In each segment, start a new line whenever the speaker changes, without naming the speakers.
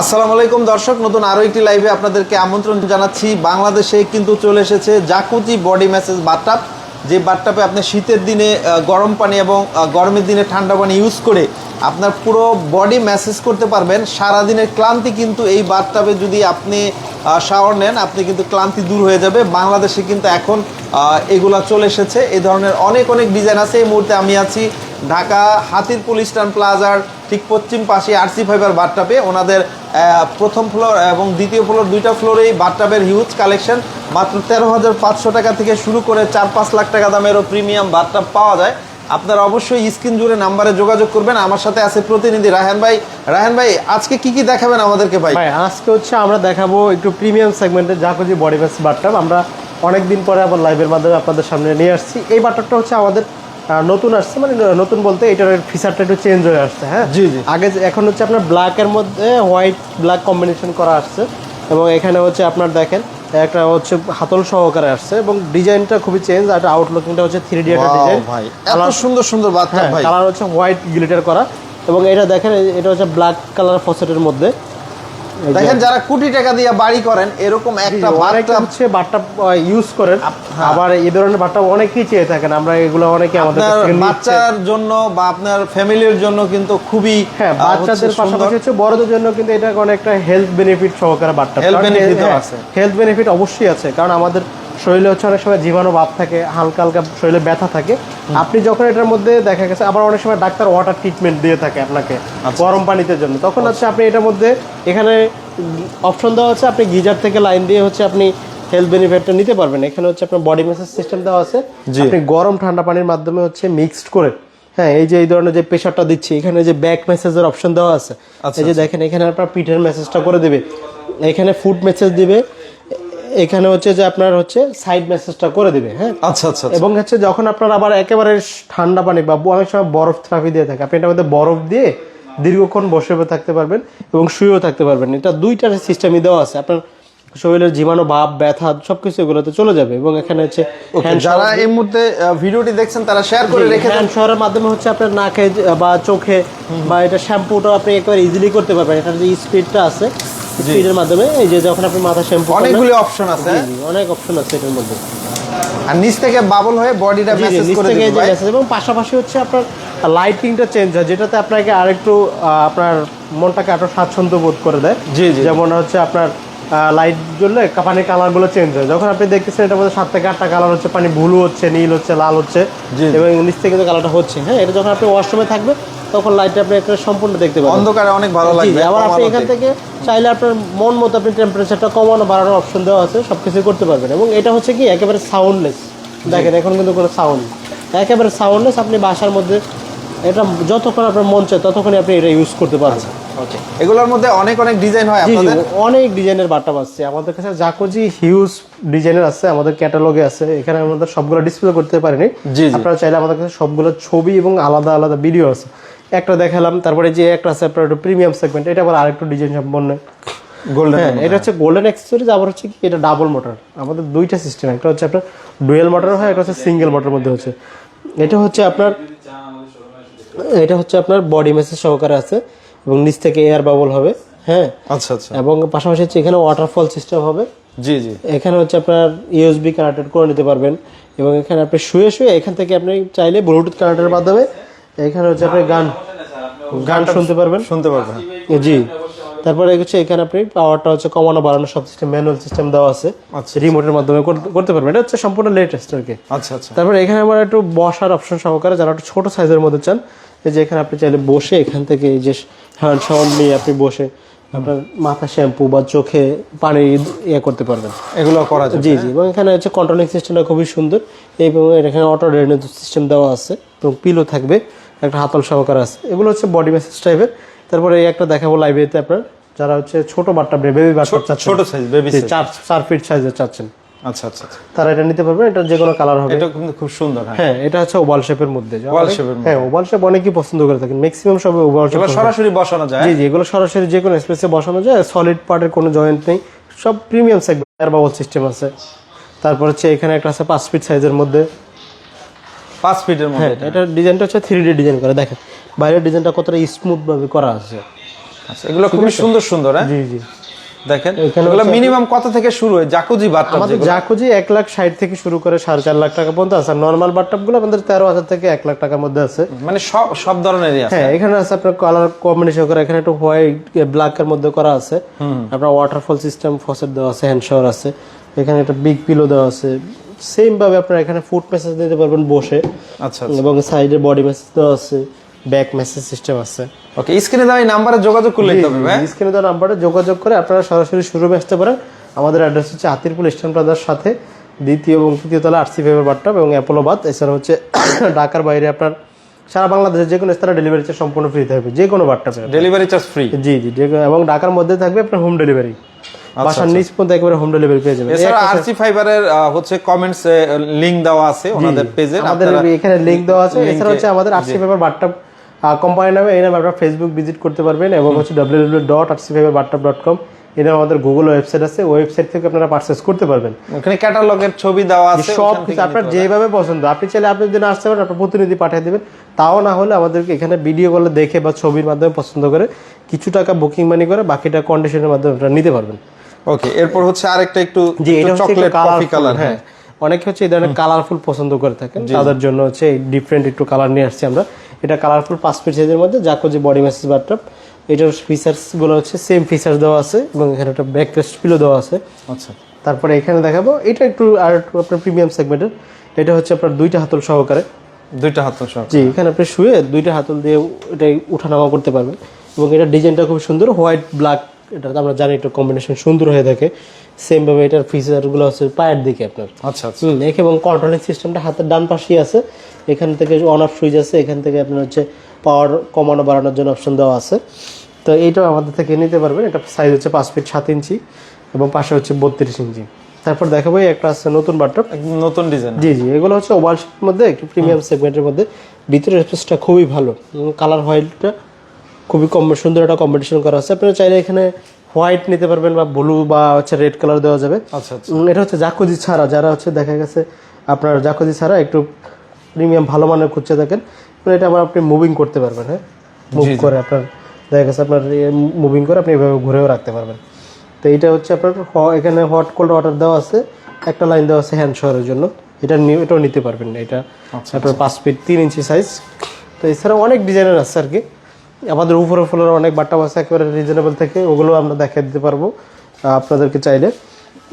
আসসালামু আলাইকুম দর্শক, নতুন আরও একটি লাইভে আপনাদেরকে আমন্ত্রণ জানাচ্ছি। বাংলাদেশে কিন্তু চলে এসেছে জাকুজি বডি ম্যাসেজ বাথটাব যে বাথটাবে আপনি শীতের দিনে গরম পানি এবং গরমের দিনে ঠান্ডা পানি ইউজ করে আপনার পুরো বডি ম্যাসেজ করতে পারবেন। সারাদিনের ক্লান্তি কিন্তু এই বাথটাবে যদি আপনি শাওয়ার নেন, আপনি কিন্তু ক্লান্তি দূর হয়ে যাবে। বাংলাদেশে কিন্তু এখন এগুলা চলে এসেছে। এই ধরনের অনেক অনেক ডিজাইন আছে। এই মুহূর্তে আমি আছি ঢাকা হাতির পুলিশ প্লাজার ঠিক পশ্চিম পাশে আরসি ফাইবার বাথটাপে ওনাদের প্রথম ফ্লোর এবং দ্বিতীয় ফ্লোর দুইটা ফ্লোরেই বাথটাপের হিউজ কালেকশন মাত্র তেরো হাজার পাঁচশো টাকা থেকে শুরু করে চার পাঁচ লাখ টাকা দামেরও প্রিমিয়াম বাথটাপ পাওয়া যায়। আপনারা অবশ্যই স্ক্রিন জুড়ে নাম্বারে যোগাযোগ করবেন। আমার সাথে আছে প্রতিনিধি রায়হান ভাই। রায়হান ভাই, আজকে কি কি দেখাবেন আমাদেরকে ভাই?
আজকে হচ্ছে আমরা দেখাবো একটু প্রিমিয়াম সেগমেন্টের জাকুজি বডি ব্যাস বাটটাপ আমরা অনেক দিন পরে আবার লাইভের মাধ্যমে আপনাদের সামনে নিয়ে আসছি। এই বাটটাপটা হচ্ছে আমাদের নতুন আসছে মানে নতুন বলতে এটার ফিচারটা একটু চেঞ্জ হয়ে আসছে হ্যাঁ?
জি, জি।
আগে এখন হচ্ছে আপনার ব্ল্যাকের মধ্যে হোয়াইট ব্ল্যাক কম্বিনেশন করা আসছে এবং এখানে হচ্ছে আপনার দেখেন একটা হচ্ছে হাতল সহকারে আসছে এবং ডিজাইনটা খুবই চেঞ্জ আর আউটলুকিংটা হচ্ছে থ্রি ডি একটা ডিজাইন
ভাই এত সুন্দর সুন্দর বাথটাপ
হ্যাঁ
ভাই।
কালার হচ্ছে হোয়াইট গ্লিটার করা এবং এটা দেখেন এটা হচ্ছে ব্ল্যাক কালার ফসেটের মধ্যে।
দেখেন যারা কোটি টাকা দিয়ে বাড়ি করেন এরকম একটা বাটটা
হচ্ছে বাটটা ইউজ করেন।
হ্যাঁ।
আবার এই ধরনের বাটটা অনেকেই চেয়ে থাকেন। আমরা এগুলো অনেকে আমাদের
বাচ্চার জন্য বা আপনার ফ্যামিলির জন্য কিন্তু খুবই
হ্যাঁ বাচ্চাদের পাশাপাশি হচ্ছে বড়দের জন্য কিন্তু এটা অনেকটা হেলথ বেনিফিট সহকারে বাটটা।
হেলথ বেনিফিট আছে।
হেলথ বেনিফিট অবশ্যই আছে। কারণ আমাদের শরীরে হচ্ছে অনেক সময় জীবাণু ভাব থাকে হালকা হালকা শরীরে ব্যথা থাকে। আপনি যখন এটার মধ্যে দেখা গেছে আবার অনেক সময় ডাক্তার ওয়াটার ট্রিটমেন্ট দিয়ে থাকে আপনাকে
আচ্ছা।
গরম পানিতে জন্য। তখন হচ্ছে আপনি এটার মধ্যে এখানে অপশন দেওয়া আছে আপনি গিজার থেকে লাইন দিয়ে হচ্ছে আপনি হেলথ বেনিফিটটা নিতে পারবেন। এখানে হচ্ছে আপনার বডি ম্যাসাজ সিস্টেম দেওয়া আছে। আপনি গরম ঠান্ডা পানির মাধ্যমে হচ্ছে মিক্সড করে হ্যাঁ এই যে এই ধরনের যে প্রেশারটা দিচ্ছি এখানে যে ব্যাক মেসেজের অপশন দেওয়া আছে।
আচ্ছা,
এই যে দেখেন এখানে আপনার পিঠের মেসেজটা করে দেবে। এখানে ফুড মেসেজ দিবে। এখানে হচ্ছে যে আপনার হচ্ছে সাইড মেসেজটা করে দিবে হ্যাঁ?
আচ্ছা আচ্ছা আচ্ছা।
এবং হচ্ছে যখন আপনার আবার একেবারে ঠান্ডা পানি বা অনেক সময় বরফ থেরাপি দিয়ে থাকে আপনি এটার মধ্যে বরফ দিয়ে দীর্ঘক্ষণ বসে থাকতে পারবেন এবং শুয়েও থাকতে পারবেন। এটা দুইটার সিস্টেমই দেওয়া আছে। আপনার শরীরের জীবাণু ভাব ব্যথা সবকিছু এগুলোতে চলে যাবে এবং এখানে হচ্ছে
যারা এই মুহূর্তে ভিডিওটি দেখছেন তারা শেয়ার করে রেখে দেন।
শাওয়ারের মাধ্যমে হচ্ছে আপনার নাকে বা চোখে বা এটা শ্যাম্পুটা আপনি একবার ইজিলি করতে পারবেন। এটার যে স্পিডটা আছে স্পিডের মাধ্যমে এই যে যখন আপনি মাথা শ্যাম্পু
অনেকগুলি অপশন আছে হ্যাঁ?
অনেক অপশন আছে এটার মধ্যে
আর নিচ থেকে বাবল হয়ে বডিটা মেসেজ করে
থেকে
দিবে
এবং পাশাপাশি হচ্ছে আপনার লাইটিংটা চেঞ্জ হয় যেটাতে আপনাকে আরেকটু আপনার মনটাকে আরও স্বাচ্ছন্দ্য বোধ করে দেয়
জি, জি।
যেমন হচ্ছে আপনার লাইট জ্বললে পানির কালারগুলো চেঞ্জ হয় যখন আপনি দেখতেছেন এটার মধ্যে সাত থেকে আটটা কালার হচ্ছে পানি ব্লু হচ্ছে নীল হচ্ছে লাল হচ্ছে। এবং নিচ থেকে কিন্তু কালারটা হচ্ছে হ্যাঁ এটা যখন আপনি ওয়াশরুমে থাকবে তখন লাইটটা আপনি একটা সম্পূর্ণ দেখতে পাবেন।
অন্ধকারে অনেক ভালো লাগবে
আবার আপনি এখান থেকে চাইলে আপনার মন মতো আপনি টেম্পারেচারটা কমানো বাড়ানোর অপশন দেওয়া আছে সব কিছু করতে পারবেন। এবং এটা হচ্ছে কি একেবারে সাউন্ডলেস দেখেন এখন কিন্তু কোনো সাউন্ড একেবারে সাউন্ডলেস আপনি বাসার মধ্যে এটা যতক্ষণ আপনার মন চায় ততক্ষণই আপনি এটা ইউজ করতে পারবেন
Okay, এগুলোর মধ্যে অনেক অনেক ডিজাইন হয় আপনাদের?
অনেক ডিজাইনের বাট্টা আছে আমাদের কাছে জাকোজি হিউজ ডিজাইনের আছে আমাদের ক্যাটালগে আছে। এখানে আমাদের সবগুলো ডিসপ্লে করতে পারিনি। আপনারা চাইলে আমাদের কাছে সবগুলো ছবি এবং আলাদা আলাদা ভিডিও আছে। একটা দেখালাম তারপরে যে একটা আছে আপনার প্রিমিয়াম সেগমেন্ট এটা আবার আরেকটু ডিজাইন সম্পন্ন।
গোল্ডেন
হ্যাঁ এটা হচ্ছে গোল্ডেন অ্যাক্সেসরিজ আবার হচ্ছে কি এটা ডাবল মোটর আমাদের দুইটা সিস্টেম একটা হচ্ছে আপনার ডুয়েল মোটর হয় একটা হচ্ছে সিঙ্গেল মোটর মধ্যে হচ্ছে। এটা হচ্ছে আপনার এটা হচ্ছে আপনার বডি মেসেজ সহকারে আছে এবং নিচ থেকে এয়ার বাবল হবে হ্যাঁ।
আচ্ছা আচ্ছা।
এবং পাশাপাশি হচ্ছে এখানে ওয়াটারফল সিস্টেম হবে।
জি জি।
এখানে হচ্ছে আপনার ইউএসবি কানেক্টেড করে নিতে পারবেন এবং এখানে আপনি শুয়ে শুয়ে এখান থেকে আপনি চাইলে ব্লুটুথ কানেক্টের মাধ্যমে এখানে হচ্ছে আপনি গান। গান শুনতে পারবেন?
শুনতে পারবেন।
জি। তারপরে হচ্ছে এখানে আপনি পাওয়ারটা হচ্ছে কমানো বাড়ানো সব সিস্টেম ম্যানুয়াল সিস্টেম দেওয়া আছে।
আচ্ছা।
রিমোটের মাধ্যমে কর- করতে পারবেন। এটা হচ্ছে সম্পূর্ণ লেটেস্ট আর কি।
আচ্ছা আচ্ছা।
তারপরে এখানে আমার একটু বসার অপশন সহকারে যারা একটু ছোট সাইজের মধ্যে চান এই যে এখানে আপনি চাইলে বসে এখান থেকে এই যে হ্যান্ড শাওয়ার নিয়ে আপনি বসে আপনার মাথা শ্যাম্পু বা চোখে পানি ইয়ে করতে পারবেন।
এগুলো করা যাবে
জি জি। এবং এখানে হচ্ছে কন্ট্রোলিং সিস্টেমটা খুবই সুন্দর। এবং এখানে অটো ড্রেনেজ সিস্টেম দেওয়া আছে। এবং পিলো থাকবে। একটা হাতল সহকার আছে। এগুলো হচ্ছে বডি মেসেজ টাইপের তারপরে এই একটা দেখাবো লাইব্রেরিতে আপনার। যারা হচ্ছে ছোট বাট্টা বেবি বাট্টা চাচ্ছেন।
ছোট সাইজ বেবি
চার চার ফিট সাইজের চাচ্ছেন।
আচ্ছা আচ্ছা আচ্ছা।
তারা এটা নিতে পারবেন এটা যে কোনো কালার হবে।
এটা কিন্তু খুব সুন্দর হ্যাঁ।
হ্যাঁ এটা হচ্ছে ওভাল শেপের মধ্যে।
ওভাল শেপের।
হ্যাঁ ওভাল শেপ অনেকেই পছন্দ করে থাকেন। ম্যাক্সিমাম সব ওভাল শেপ
সরাসরি বসানো যায়।
জি জি এগুলো সরাসরি যে কোনো স্পেসে বসানো যায়। সলিড পার্টের কোনো জয়েন্ট নেই। সব premium segment air bubble system আছে। তারপর হচ্ছে এখানে একটা আছে পাঁচ ফিট সাইজের মধ্যে।
পাঁচ ফিটের মধ্যে
হ্যাঁ এটা। ডিজাইনটা হচ্ছে থ্রি ডি ডিজাইন করে দেখেন। বাইরের ডিজাইনটা কতটা স্মুথ ভাবে করা আছে।
আচ্ছা এগুলো খুবই সুন্দর সুন্দর হ্যাঁ?
জি জি।
দেখেন এগুলো মিনিমাম কত থেকে শুরু হয়? জাকুজি বাথটাব
আমাদের জাকুজি এক লাখ ষাট থেকে শুরু করে সাড়ে চার লাখ টাকা পর্যন্ত আছে। নর্মাল বাটটাপগুলো আমাদের তেরো হাজার থেকে এক লাখ টাকার মধ্যে আছে।
মানে সব সব ধরনেরই আছে।
হ্যাঁ এখানে আছে আপনার কালার কম্বিনেশন করা এখানে একটু হোয়াইট ব্ল্যাক এর মধ্যে করা আছে। আপনার ওয়াটারফল সিস্টেম ফসেট দেওয়া আছে হ্যান্ড শাওয়ার আছে। এখানে একটা বিগ পিলো দেওয়া আছে। সেম ভাবে আপনারা এখানে ফুড মেসেজ দিতে পারবেন বসে।
আচ্ছা
এবং সাইডে বডি মেসেজ দেওয়া আছে ব্যাক মেসেজ সিস্টেম আছে।
ওকে স্ক্রিনে দেওয়া এই নাম্বারে যোগাযোগ করলেই হবে
স্ক্রিনে দেওয়া নাম্বারে যোগাযোগ করে আপনারা সরাসরি শোরুমে আসতে পারেন। আমাদের অ্যাড্রেস হচ্ছে আতিরপুল ইস্টার্ন প্লাজার সাথে দ্বিতীয় এবং তৃতীয় তলা আরসি ফেভার বাট্টাপ এবং অ্যাপোলোবাদ এছাড়া হচ্ছে ঢাকার বাইরে আপনার সারা বাংলাদেশের যে কোনো স্থানে ডেলিভারি চার্জ সম্পূর্ণ ফ্রি থাকবে যে কোনো বাট্টাপে
ডেলিভারি চার্জ ফ্রি
জি জি এবং ঢাকার মধ্যে থাকবে আপনার হোম ডেলিভারি বাসার নিচ পর্যন্ত একবারে হোম ডেলিভারি পেয়ে যাবেন।
এছাড়া আরসি ফাইবারের হচ্ছে কমেন্টস লিংক দেওয়া আছে ওনাদের পেজে
আমাদের এখানে লিংক দেওয়া আছে। এছাড়া হচ্ছে আমাদের আরসি পেপার বাট্টাপ কোম্পানি নামে এই নামে আপনারা ফেসবুক ভিজিট করতে পারবেন এবং হচ্ছে W W dot R C paper বাট্টাপ dot com নামে আমাদের গুগল ওয়েবসাইট আছে। ওয়েবসাইট থেকে আপনারা পারচেস করতে পারবেন।
ওখানে ক্যাটালগের ছবি দেওয়া আছে
সব কিছু আপনার যেভাবে পছন্দ। আপনি চাইলে আপনি যদি আসতে পারেন আপনার প্রতিনিধি পাঠিয়ে দেবেন। তাও না হলে আমাদেরকে এখানে ভিডিও কলে দেখে বা ছবির মাধ্যমে পছন্দ করে কিছু টাকা বুকিং মানি করে বাকিটা কন্ডিশনের মাধ্যমে আপনারা নিতে পারবেন।
ওকে এরপর হচ্ছে আরেকটা একটু
জি এটা
চকলেট কফি
কালার হ্যাঁ। অনেকে হচ্ছে এই ধরনের কালারফুল পছন্দ করে থাকেন। তাদের জন্য হচ্ছে ডিফারেন্ট একটু কালার নিয়ে আসছি আমরা। এটা কালারফুল পাঁচ পিস সাইজের মধ্যে যাকো যে বডি মেসেজ বাট্টাপ এটার ফিচার্সগুলো হচ্ছে সেম ফিচার্স দেওয়া আছে এবং এখানে একটা ব্যাক রেস্ট পিলো দেওয়া আছে।
আচ্ছা।
তারপরে এখানে দেখাবো এটা একটু আর আপনার প্রিমিয়াম সেগমেন্টের এটা হচ্ছে আপনার দুইটা হাতল সহকারে।
দুইটা হাতল সহ
জি এখানে আপনি শুয়ে দুইটা হাতল দিয়ে এটাই উঠানামা করতে পারবেন। এবং এটা ডিজাইনটা খুব সুন্দর হোয়াইট ব্ল্যাক এটা তো আমরা জানি একটু কম্বিনেশন সুন্দর হয়ে থাকে। সেম ভাবে এটার ফিচারগুলো হচ্ছে পায়ের দিকে আপনার।
আচ্ছা আচ্ছা।
হুম এখানে এবং কন্ট্রোলিং সিস্টেমটা হাতের ডান পাশেই আছে। এখান থেকে অন অফ সুইচ আছে এখান থেকে আপনার হচ্ছে পাওয়ার কমানো বাড়ানোর জন্য অপশন দেওয়া আছে। তো এইটাও আমাদের থেকে নিতে পারবেন। এটা সাইজ হচ্ছে পাঁচ ফিট সাত ইঞ্চি এবং পাশে হচ্ছে বত্রিশ ইঞ্চি। তারপর দেখাবো এই একটা আছে নতুন বাট্টপ
নতুন ডিজাইন
জি জি এগুলো হচ্ছে ওভাল শেপের মধ্যে একটু প্রিমিয়াম সেগমেন্টের মধ্যে। ভিতরের স্পেসটা খুবই ভালো। কালার হোয়াইটটা খুবই কম সুন্দর একটা কম্পিটিশন করা আছে। আপনারা চাইলে এখানে হোয়াইট নিতে পারবেন বা ব্লু বা হচ্ছে রেড কালার দেওয়া যাবে।
আচ্ছা আচ্ছা।
এটা হচ্ছে জাকুজি ছাড়া যারা হচ্ছে দেখা গেছে আপনার জাকুজি ছাড়া একটু প্রিমিয়াম ভালো মানের খুঁজছে থাকেন এটা আবার আপনি মুভিং করতে পারবেন হ্যাঁ? মুভ করে আপনার দেখা গেছে আপনার মুভিং করে আপনি এভাবে ঘুরেও রাখতে পারবেন। তো এটা হচ্ছে আপনার এখানে হট কোল্ড ওয়াটার দেওয়া আছে একটা লাইন দেওয়া আছে হ্যান্ড শোয়ারের জন্য। এটা এটাও নিতে পারবেন এটা আপনার পাঁচ ফিট তিন ইঞ্চি সাইজ তো এছাড়া অনেক ডিজাইনের আছে আর কি। আমাদের উপরে ফুলের অনেক বাট্টা আছে একেবারে রিজনেবল থেকে ওগুলো আমরা দেখিয়ে দিতে পারব আপনাদেরকে চাইলে।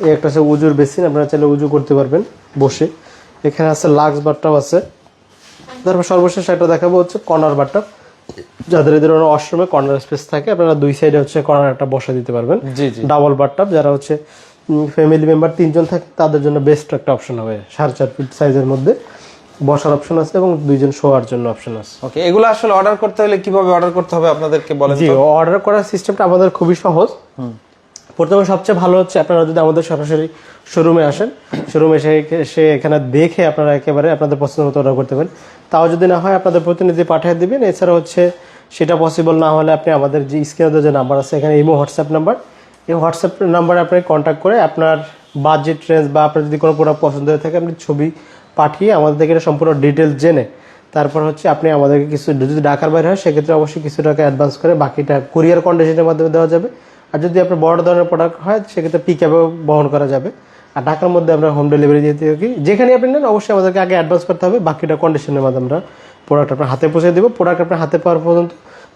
এই একটা আছে উজুর বেসিন আপনারা চাইলে উজু করতে পারবেন বসে। এখানে আছে লাক্স বাট্টাও আছে। তারপর সর্বশেষ একটা দেখাবো হচ্ছে কর্নার বাট্টা যাদের এদের অশ্রমে কর্নার স্পেস থাকে আপনারা দুই সাইডে হচ্ছে কর্নার একটা বসা দিতে পারবেন। ডাবল বাট্টাপ যারা হচ্ছে ফ্যামিলি মেম্বার তিনজন থাকে তাদের জন্য বেস্ট একটা অপশন হবে সাড়ে চার ফিট সাইজের মধ্যে। বসার অপশন আছে এবং দুইজন শোয়ার জন্য অপশন আছে।
ওকে এগুলো আসলে অর্ডার করতে হলে কীভাবে অর্ডার করতে হবে আপনাদেরকে বলেন
জি অর্ডার করার সিস্টেমটা আমাদের খুবই সহজ। প্রথমে সবচেয়ে ভালো হচ্ছে আপনারা যদি আমাদের সরাসরি শোরুমে আসেন শোরুমে এসে সে এখানে দেখে আপনারা একেবারে আপনাদের পছন্দ মতো অর্ডার করতে পারেন। তাও যদি না হয় আপনাদের প্রতিনিধি পাঠিয়ে দিবেন। এছাড়া হচ্ছে সেটা পসিবল না হলে আপনি আমাদের যে স্ক্রিনে যে নাম্বার আছে এখানে ইমো হোয়াটসঅ্যাপ নাম্বার এই হোয়াটসঅ্যাপ নাম্বারে আপনি কন্ট্যাক্ট করে আপনার বাজেট রেঞ্জ বা আপনার যদি কোনো প্রোডাক্ট পছন্দ হয়ে থাকে আপনি ছবি পাঠিয়ে আমাদের থেকে এটা সম্পূর্ণ ডিটেলস জেনে তারপর হচ্ছে আপনি আমাদেরকে কিছু যদি ঢাকার বাইরে হয়, সেক্ষেত্রে অবশ্যই কিছু টাকা অ্যাডভান্স করে বাকিটা কুরিয়ার কন্ডিশনের মাধ্যমে দেওয়া যাবে। আর যদি আপনার বড় ধরনের প্রোডাক্ট হয়, সেক্ষেত্রে পিক আপেও বহন করা যাবে। আর ঢাকার মধ্যে আমরা হোম ডেলিভারি দিতে থাকি। যেখানে আপনি নেন, অবশ্যই আমাদেরকে আগে অ্যাডভান্স করতে হবে। বাকিটা কন্ডিশনের মাধ্যমে আমরা প্রোডাক্ট আপনার হাতে পৌঁছে দেবো। প্রোডাক্ট আপনার হাতে পাওয়ার পর্যন্ত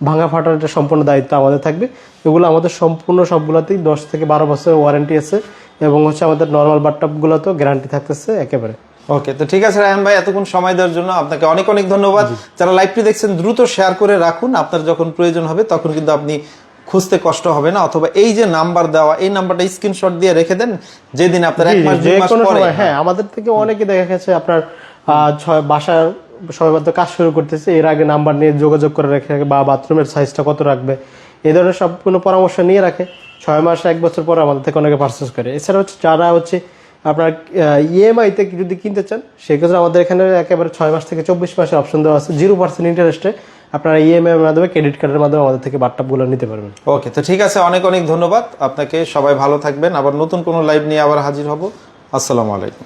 ভাঙা ফাটার একটা সম্পূর্ণ দায়িত্ব আমাদের থাকবে। এগুলো আমাদের সম্পূর্ণ সবগুলোতেই দশ থেকে বারো বছরের ওয়ারেন্টি আছে এবং হচ্ছে আমাদের নর্মাল বাট্টাপগুলোতেও গ্যারান্টি থাকতেছে একেবারে।
ওকে তো ঠিক আছে রায়ন ভাই এতক্ষণ সময় দেওয়ার জন্য আপনাকে অনেক অনেক ধন্যবাদ। যারা লাইভটি দেখছেন দ্রুত শেয়ার করে রাখুন। আপনার যখন প্রয়োজন হবে তখন কিন্তু আপনি খুঁজতে কষ্ট হবে না অথবা এই যে নাম্বার দেওয়া এই নাম্বারটা স্ক্রিনশট দিয়ে রেখে দেন। যেদিন আপনার এক মাস দুই মাস পরে।
হ্যাঁ আমাদের থেকে অনেকে দেখা গেছে আপনার ছয় বাসার সবাই কাজ শুরু করতেছে এর আগে নাম্বার নিয়ে যোগাযোগ করে রেখে রাখে বা বাথরুমের সাইজটা কত রাখবে এই ধরনের সম্পূর্ণ পরামর্শ নিয়ে রাখে। ছয় মাস এক বছর পরে আমাদের থেকে অনেকে পারচেস করে। এছাড়া হচ্ছে যারা হচ্ছে আপনার ইএমআইতে যদি কিনতে চান, সেক্ষেত্রে আমাদের এখানে একেবারে ছয় মাস থেকে চব্বিশ মাসের অপশন দেওয়া আছে। জিরো পার্সেন্ট ইন্টারেস্টে আপনারা ইএমআই এর মাধ্যমে ক্রেডিট কার্ডের মাধ্যমে আমাদের থেকে বাট্টাপগুলো নিতে পারবেন।
ওকে তো ঠিক আছে, অনেক অনেক ধন্যবাদ। আপনাকে সবাই ভালো থাকবেন। আবার নতুন কোনো লাইভ নিয়ে আবার হাজির হব। আসসালামু আলাইকুম।